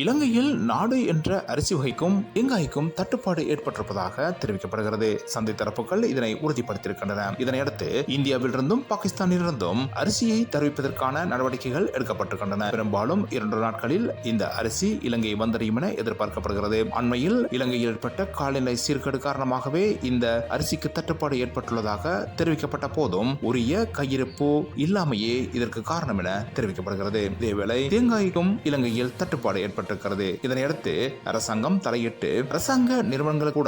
இலங்கையில் நாடு என்ற அரிசி வகைக்கும் எங்காய்க்கும் தட்டுப்பாடு ஏற்பட்டிருப்பதாக தெரிவிக்கப்படுகிறது. சந்தை தரப்புகள் இதனை உறுதிப்படுத்தியிருக்கின்றன. இதனையடுத்து இந்தியாவிலிருந்தும் பாகிஸ்தானிலிருந்தும் அரிசியை தெரிவிப்பதற்கான நடவடிக்கைகள் எடுக்கப்பட்டிருக்கின்றன. பெரும்பாலும் இரண்டு நாட்களில் இந்த அரிசி இலங்கை வந்தடையும் என எதிர்பார்க்கப்படுகிறது. அண்மையில் இலங்கையில் ஏற்பட்ட காலநிலை சீர்கேடு காரணமாகவே இந்த அரிசிக்கு தட்டுப்பாடு ஏற்பட்டுள்ளதாக தெரிவிக்கப்பட்ட போதும் உரிய கையிருப்பு இல்லாமையே இதற்கு காரணம் என தெரிவிக்கப்படுகிறது. இதேவேளை தேங்காய்க்கும் இலங்கையில் தட்டுப்பாடு ஏற்பட்டிருக்கிறது இதனையடுத்து அரசாங்கம் தலையிட்டு அரசாங்க நிறுவனங்கள் கூட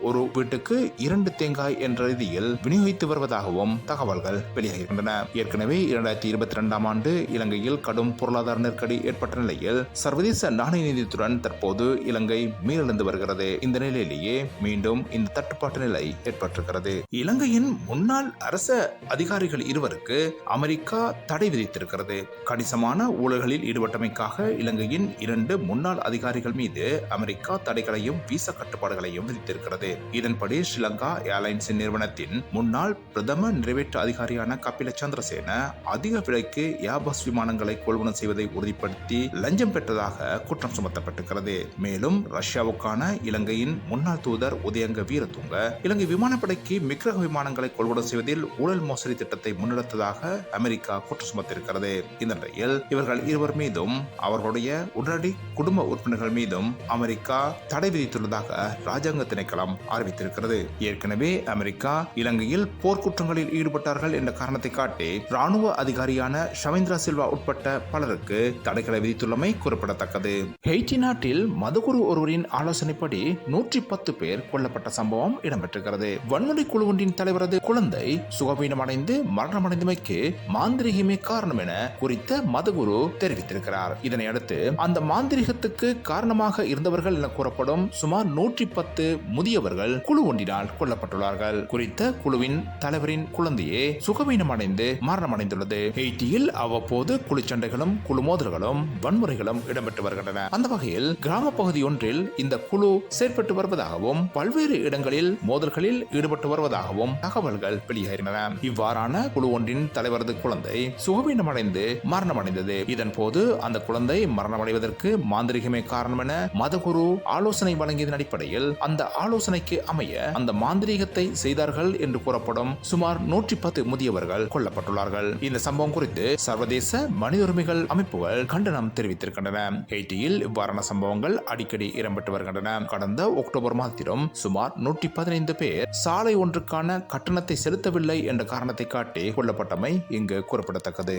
ஒரு வீட்டுக்கு இரண்டு தேங்காய் என்ற ரீதியில் விநியோகித்து வருவதாகவும் தகவல்கள் வெளியாகின்றன ஏற்கனவே இரண்டாயிரத்தி இருபத்தி இரண்டாம் ஆண்டு இலங்கையில் கடும் பொருளாதார நெருக்கடி ஏற்பட்ட நிலையில் சர்வதேச நாணய நிதியத்துடன் தற்போது இலங்கை மீளெழுந்து வருகிறது. இந்த நிலையிலேயே மீண்டும் இந்த தட்டுப்பாட்டு நிலை ஏற்பட்டிருக்கிறது. இலங்கையின் முன்னாள் அரச அதிகாரிகள் இருவருக்கு அமெரிக்கா தடை விதித்திருக்கிறது. கணிசமான ஊழல்களில் ஈடுபட்டமைக்காக இலங்கையின் இரண்டு முன்னாள் அதிகாரிகள் மீது அமெரிக்கா தடைகளையும் விசா கட்டுப்பாடுகளையும் விதித்திருக்கிறது. இதன்படி ஸ்ரீலங்கா ஏர்லைன்ஸ் நிறுவனத்தின் முன்னாள் பிரதம நிறைவேற்று அதிகாரியான கபில சந்திரசேன அதிக விலைக்கு ஏர்பஸ் விமானங்களை கொள்வனம் செய்வதை உறுதிப்படுத்தி லஞ்சம் பெற்றதாக குற்றம் சுமத்தப்பட்டிருக்கிறது. மேலும் ரஷ்யாவுக்கான இலங்கையின் முன்னாள் தூதர் உதயங்க வீரத்துங்க இலங்கை விமானப்படைக்கு மிக்ரக விமானங்களை கொள்வனம் செய்வதில் ஊழல் மோசடி திட்டத்தை முன்னெடுத்ததாக அமெரிக்கா குற்றம் சுமத்திருக்கிறது. இந்த நிலையில் இவர்கள் இருவர் மீதும் அவர்களுடைய உடனடி குடும்ப உறுப்பினர்கள் மீதும் அமெரிக்கா தடை விதித்துள்ளதாக ராஜாங்க திணைக்களம் அறிவித்திருக்கிறது. ஏற்கனவே அமெரிக்கா இலங்கையில் போர்க்குற்றங்களில் ஈடுபட்டார்கள் என்ற காரணத்தை காட்டி ராணுவ அதிகாரியான ஷவேந்திரா சில்வா உட்பட்ட பலருக்கு தடைகளை விதித்துள்ளமை குறிப்பிடத்தக்கது. ஹெய்டி நாட்டில் மதுகுரு ஒருவரின் ஆலோசனைப்படி நூற்றி பத்து பேர் கொல்லப்பட்ட சம்பவம் இடம்பெற்றிருக்கிறது. வன்முறை குழு ஒன்றின் தலைவரது குழந்தை சுகவீனமடைந்து மரணமடைந்தமைக்கு மாந்திரிகமே காரணம் என குறித்த மதுகுரு தெரிவித்திருக்கிறார். இதனை அடுத்து அந்த மாந்திரிகத்துக்கு காரணமாக இருந்தவர்கள் என கூறப்படும் சுமார் நூற்றி பத்து முதியவர்கள் குழு ஒன்றினால் கொல்லப்பட்டுள்ளார்கள். குறித்த குழுவின் தலைவரின் குழந்தையே சுகவீனமடைந்து மரணமடைந்துள்ளது. ஹெய்டியில் அவ்வப்போது குளிச்சண்டைகளும் குழு மோதல்களும் வன்முறைகளும் இடம்பெற்று வருகின்றன. அந்த வகையில் கிராம பகுதி ஒன்றில் இந்த குழு செயற்பட்டு வருவதாகவும் பல்வேறு இடங்களில் மோதல்களில் ஈடுபட்டு வருவதாகவும் தகவல்கள் வெளியாகின்றன. இவ்வாறான குழு ஒன்றின் தலைவரது குழந்தை சுகவீனமடைந்து மரணமடைந்தது. இதன் போது அந்த குழந்தை மரணமடைவதற்கு மாந்திரிகமே காரணம் என மதகுரு ஆலோசனை வழங்கியதன் அடிப்படையில் அந்த ஆலோசனைக்கு அமைய அந்த மாந்திரீகத்தை செய்தார்கள் என்று கூறப்படும் சுமார் நூற்றி பத்து முதியவர்கள் கொல்லப்பட்டுள்ளார்கள். இந்த சம்பவம் குறித்து சர்வதேச மனித உரிமைகள் அமைப்புகள் கண்டனம் தெரிவித்திருக்கின்றன. ஹெய்டியில் இவ்வாறான சம்பவங்கள் அடிக்கடி இடம்பெற்று வருகின்றன. கடந்த அக்டோபர் மாதத்திலும் சுமார் நூற்றி பதினைந்து பேர் சாலை ஒன்றுக்கான கட்டணத்தை செலுத்தவில்லை என்ற காரணத்தை காட்டி கொல்லப்பட்டமை இங்கு குறிப்பிடத்தக்கது.